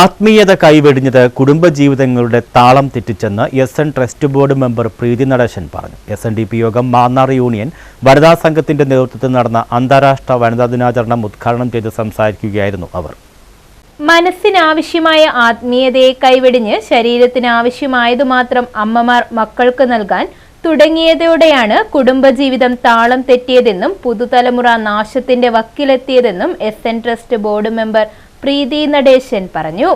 ആത്മീയത കൈവെടിഞ്ഞത് കുടുംബജീവിതങ്ങളുടെ താളം തെറ്റിച്ചെന്ന് S N trust board member Preethi Natesan പറഞ്ഞു. എസ് എൻ ഡി പി യോഗം മാന്നാർ യൂണിയൻ വനിതാ സംഘത്തിന്റെ നേതൃത്വത്തിൽ നടന്ന അന്താരാഷ്ട്ര വനിതാ ദിനാചരണം ഉദ്ഘാടനം ചെയ്ത് സംസാരിക്കുകയായിരുന്നു അവർ. മനസ്സിനാവശ്യമായ ആത്മീയതയെ കൈവെടിഞ്ഞ് ശരീരത്തിന് ആവശ്യമായത് മാത്രം അമ്മമാർ മക്കൾക്ക് നൽകാൻ തുടങ്ങിയതോടെയാണ് കുടുംബജീവിതം താളം തെറ്റിയതെന്നും പുതുതലമുറ നാശത്തിന്റെ വക്കിലെത്തിയതെന്നും S N trust board member Preethi Natesan പറഞ്ഞു.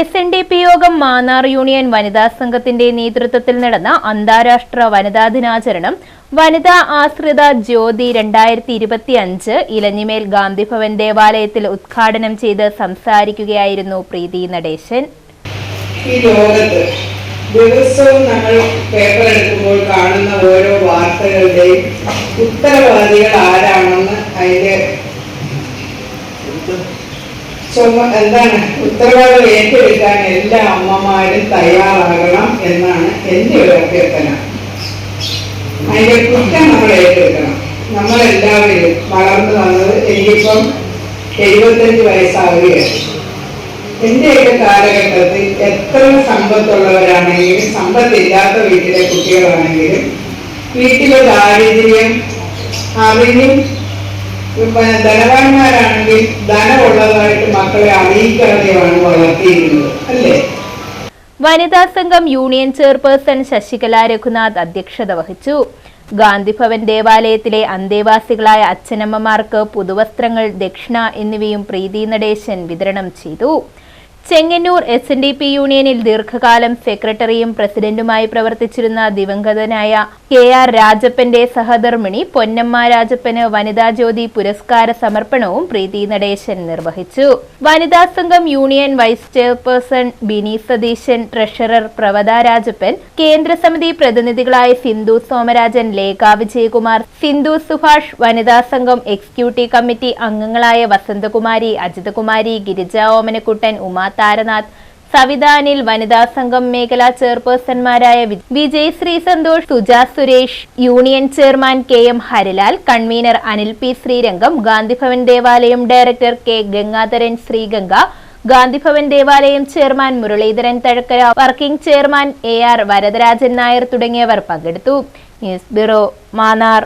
എസ് എൻ ഡി പി യോഗം മാന്നാർ യൂണിയൻ വനിതാ സംഘത്തിന്റെ നേതൃത്വത്തിൽ നടന്ന അന്താരാഷ്ട്ര വനിതാ ദിനാചരണം വനിതാ ആശ്രിത ജ്യോതി രണ്ടായിരത്തി ഇരുപത്തി അഞ്ച് ഇലഞ്ഞിമേൽ ഗാന്ധിഭവൻ ദേവാലയത്തിൽ ഉദ്ഘാടനം ചെയ്ത് സംസാരിക്കുകയായിരുന്നു പ്രീതി നടേശൻ. ഈ ദിവസവും നമ്മൾ പേപ്പർ എടുക്കുമ്പോൾ കാണുന്ന ഓരോ വാർത്തകളുടെയും ഉത്തരവാദികൾ ചുമ എന്താണ്? ഉത്തരവാദിത്വം ഏറ്റെടുക്കാൻ എല്ലാ അമ്മമാരും തയ്യാറാകണം എന്നാണ് എന്റെ ഒരു അഭ്യർത്ഥന. അതിന്റെ കുറ്റം നമ്മൾ ഏറ്റെടുക്കണം. നമ്മളെല്ലാവരും വളർന്നു വന്നത് എനിക്കിപ്പം എഴുപത്തഞ്ച് വയസ്സാവുകയാണ്. എന്റെയൊക്കെ കാലഘട്ടത്തിൽ എത്ര സമ്പത്തുള്ളവരാണെങ്കിലും സമ്പത്തില്ലാത്ത വീട്ടിലെ കുട്ടികളാണെങ്കിലും വീട്ടിലെ ദാരിദ്ര്യം അറിഞ്ഞും ധനവാന്മാരാണെങ്കിൽ ധനമുള്ളതായിട്ട് മക്കളെ അറിയിക്കാതെയാണ് വളർത്തിയിരുന്നത് അല്ലേ? വനിതാ സംഘം യൂണിയൻ ചെയർപേഴ്സൺ ശശികല രഘുനാഥ് അധ്യക്ഷത വഹിച്ചു. ഗാന്ധിഭവൻ ദേവാലയത്തിലെ അന്തേവാസികളായ അച്ഛനമ്മമാർക്ക് പുതുവസ്ത്രങ്ങൾ ദക്ഷിണ എന്നിവയും പ്രീതി നടേശൻ വിതരണം ചെയ്തു. Chengannur S N D P യൂണിയനിൽ ദീർഘകാലം സെക്രട്ടറിയും പ്രസിഡന്റുമായി പ്രവർത്തിച്ചിരുന്ന ദിവംഗതനായ കെ ആർ രാജപ്പന്റെ സഹധർമ്മിണി പൊന്നമ്മ രാജപ്പന് വനിതാ ജ്യോതി പുരസ്കാര സമർപ്പണവും പ്രീതി നടേശൻ നിർവഹിച്ചു. വനിതാ സംഘം union vice chairperson Bini Satheesan treasurer Pravatha Rajappan കേന്ദ്ര സമിതി പ്രതിനിധികളായ സിന്ധു സോമരാജൻ ലേഖ വിജയകുമാർ സിന്ധു സുഭാഷ് വനിതാ സംഘം എക്സിക്യൂട്ടീവ് കമ്മിറ്റി അംഗങ്ങളായ വസന്തകുമാരി അജിതകുമാരി ഗിരിജ ഓമനക്കുട്ടൻ ഉമാ താരനാഥ്. സവിതാനിൽ വനിതാ സംഘം മേഖലാ ചെയർപേഴ്സൺമാരായ Vijay Sree Santhosh Suja Suresh union chairman K M Harilal convener Anil P Sreerangam Gandhibhavan Devalayam director K Gangadharan Sreeganga Gandhibhavan Devalayam chairman Muraleedharan Thazhakkara working chairman A R Varadarajan Nair തുടങ്ങിയവർ പങ്കെടുത്തു. News bureau Mannar.